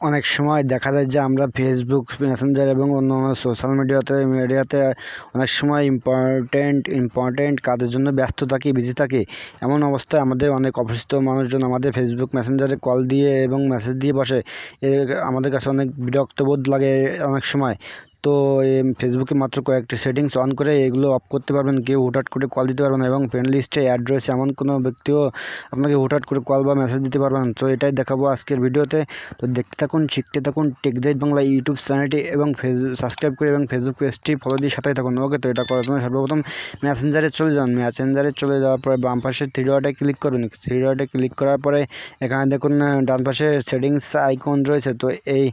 অনেক সময় দেখা যায় যে আমরা ফেসবুক মেসেঞ্জার এবং অন্য অন্য সোশ্যাল মিডিয়াতে মিডিয়াতে অনেক সময় ইম্পর্টেন্ট ইম্পর্টেন্ট কাজের জন্য ব্যস্ত থাকি বিজি থাকি। এমন অবস্থায় আমাদের অনেক অপরিচিত মানুষজন আমাদের ফেসবুক মেসেঞ্জারে কল দিয়ে এবং মেসেজ দিয়ে বসে। আমাদের কাছে অনেক বিরক্ত বোধ লাগে অনেক সময়। তো ফেসবুকে মাত্র কয়েকটি সেটিংস অন করে এগুলো অফ করতে পারবেন। কেউ হুটহাট করে কল দিতে পারবেন এবং ফ্রেন্ড লিস্টে অ্যাড রয়েছে এমন কোনো ব্যক্তিও আপনাকে হুটহাট করে কল বা মেসেজ দিতে পারবেন তো, এটাই দেখাবো আজকের ভিডিওতে। তো, দেখতে থাকুন, শিখতে থাকুন টেকজাইট বাংলা ইউটিউব চ্যানেলটি এবং ফেসবুক সাবস্ক্রাইব করে এবং ফেসবুক পেজটি ফলো দিয়ে সাথে থাকুন। ওকে, তো, এটা করার জন্য সর্বপ্রথম মেসেঞ্জারে চলে যান। মেসেঞ্জারে চলে যাওয়ার পরে বাম পাশে থ্রি ডটে ক্লিক করুন থ্রি ডটে ক্লিক করার পরে এখানে দেখুন ডান পাশে সেটিংস আইকন রয়েছে। তো, এই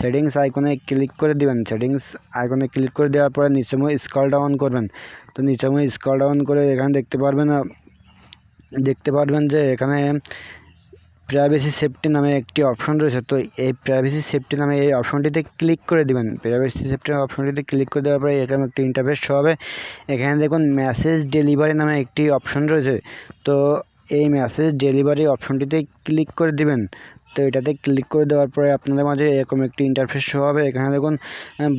সেটিংস আইকনে ক্লিক করে দিবেন। সেটিংস আইকনে ক্লিক করে দেওয়ার পরে নিচেময় স্ক্রল ডাউন করবেন। তো নিচেময় স্ক্রল ডাউন করে এখানে দেখতে পারবেন দেখতে পারবেন যে এখানে প্রাইভেসি সেফটি নামে একটি অপশন রয়েছে। তো এই প্রাইভেসি সেফটি নামে এই অপশনটিতে ক্লিক করে দিবেন। প্রাইভেসি সেফটি অপশনটিতে ক্লিক করে দেওয়ার পরে এখানে একটি ইন্টারফেস হবে। এখানে দেখুন মেসেজ ডেলিভারি নামে একটি অপশন রয়েছে। তো এই মেসেজ ডেলিভারি অপশনটিতে ক্লিক করে দিবেন। তো এটাতে ক্লিক করে দেওয়ার পরে আপনাদের মাঝে এরকম একটি ইন্টারফেস শো হবে। এখানে দেখুন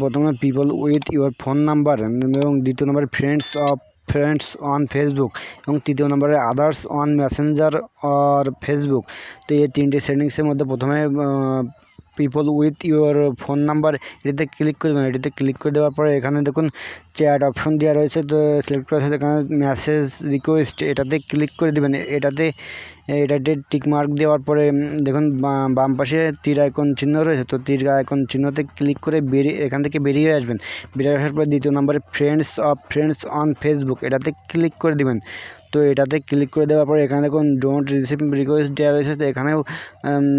প্রথমে people with your phone number এবং দ্বিতীয় নম্বর friends of friends on Facebook এবং তৃতীয় নম্বরে others on messenger or Facebook তো এই তিনটে সেটিংসের মধ্যে প্রথমে people with your phone number এটিতে ক্লিক করে দেবেন। এটিতে ক্লিক করে দেওয়ার পরে এখানে দেখুন চ্যাট অপশন দেওয়া রয়েছে। তো সিলেক্ট করা এখানে মেসেজ রিকোয়েস্ট এটাতে ক্লিক করে দেবেন। এটাতে এটাতে টিক মার্ক দেওয়ার পরে দেখুন বাম পাশে তীর আইকন চিহ্ন রয়েছে, তো তীর আইকন চিহ্নতে ক্লিক করে বেরিয়ে, এখান থেকে বেরিয়ে আসবেন। বেরিয়ে আসার পরে দ্বিতীয় নম্বরে friends of friends on Facebook এটাতে ক্লিক করে দিবেন। তো এটাতে ক্লিক করে দেওয়ার পরে এখানে দেখুন ডোন্ট রিসিভ রিকোয়েস্ট দেওয়া রয়েছে, তো এখানেও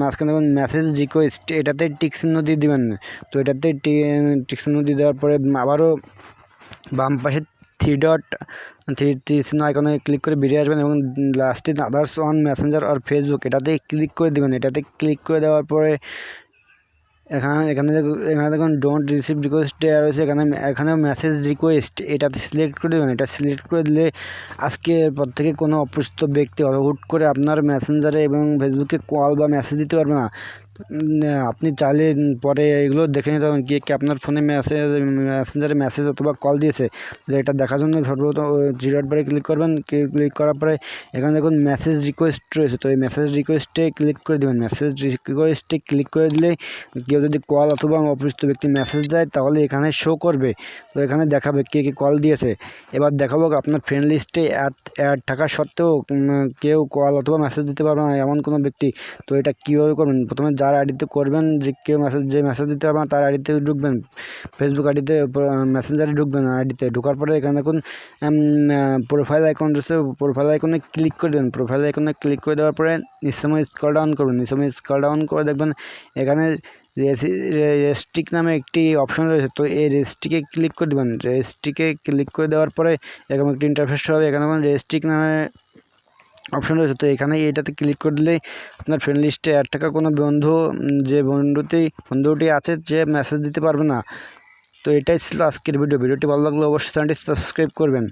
মাঝখানে দেখুন মেসেজ রিকোয়েস্ট এটাতে টিক চিহ্ন দিয়ে দিবেন। তো এটাতে টিক চিহ্ন দিয়ে দেওয়ার পরে আবারও বাম পাশে থ্রি ডট থ্রি থ্রি চিহ্ন আইকনে ক্লিক করে বেরিয়ে আসবেন এবং লাস্টে আদার্স অন মেসেঞ্জার আর ফেসবুক এটাতে ক্লিক করে দেবেন। এটাতে ক্লিক করে দেওয়ার পরে এখানে এখানে এখানে দেখুন ডোন্ট রিসিভ রিকোয়েস্ট রয়েছে। এখানে, এখানেও মেসেজ রিকোয়েস্ট এটাতে সিলেক্ট করে দেবেন। এটা সিলেক্ট করে দিলে আজকে পর থেকে কোনো অপরিচিত ব্যক্তি হুট করে আপনার মেসেঞ্জারে এবং ফেসবুকে কল বা মেসেজ দিতে পারবে না। আপনি চাইলে পরে এগুলো দেখে নিতে পারবেন কে কে আপনার ফোনে মেসেজ মেসেঞ্জারে মেসেজ অথবা কল দিয়েছে। এটা দেখার জন্য সর্বপ্রথম জিরো বারে ক্লিক করবেন। ক্লিক করার পরে এখানে দেখুন মেসেজ রিকোয়েস্ট রয়েছে। তো এই মেসেজ রিকোয়েস্টে ক্লিক করে দেবেন। মেসেজ রিকোয়েস্টে ক্লিক করে দিলে কেউ যদি কল অথবা অপরিচিত ব্যক্তি মেসেজ দেয়, তাহলে এখানে শো করবে। তো এখানে দেখাবে কে কে কল দিয়েছে। এবার দেখাবো আপনার ফ্রেন্ড লিস্টে অ্যাড অ্যাড থাকা সত্ত্বেও কেউ কল অথবা মেসেজ দিতে পারবে না এমন কোনো ব্যক্তি। তো এটা কীভাবে করবেন? প্রথমে যার আইডিতে করবেন যে কেউ মেসেজ যে মেসেজ দিতে পারবে না, তার আইডিতে ঢুকবেন। ফেসবুক আইডিতে মেসেঞ্জারে ঢুকবেন আইডিতে। ঢোকার পরে এখানে দেখুন প্রোফাইল আইকন রয়েছে। প্রোফাইল আইকনে ক্লিক করে দেবেন। প্রোফাইল আইকনে ক্লিক করে দেওয়ার পরে নিঃসময় স্কল ডাউন করবেন নিঃসময় স্কল ডাউন করে দেখবেন এখানে রেস্ট্রিক নামে একটি অপশন রয়েছে। তো এই রেস্ট্রিকে ক্লিক করে দেবেন। রেস্ট্রিকে ক্লিক করে দেওয়ার পরে এরকম একটি ইন্টারফেস হবে। এখানে দেখুন রেস্ট্রিক নামে অপশন রয়েছে। তো এখানে এটাতে ক্লিক করে দিলেই আপনার ফ্রেন্ড লিস্টে অ্যাড থাকা কোনো বন্ধু যে বন্ধুটি বন্ধুটি আছে যে মেসেজ দিতে পারবে না। তো এটাই ছিল আজকের ভিডিও ভিডিওটি ভালো লাগলে অবশ্যই চ্যানেলটি সাবস্ক্রাইব করবেন।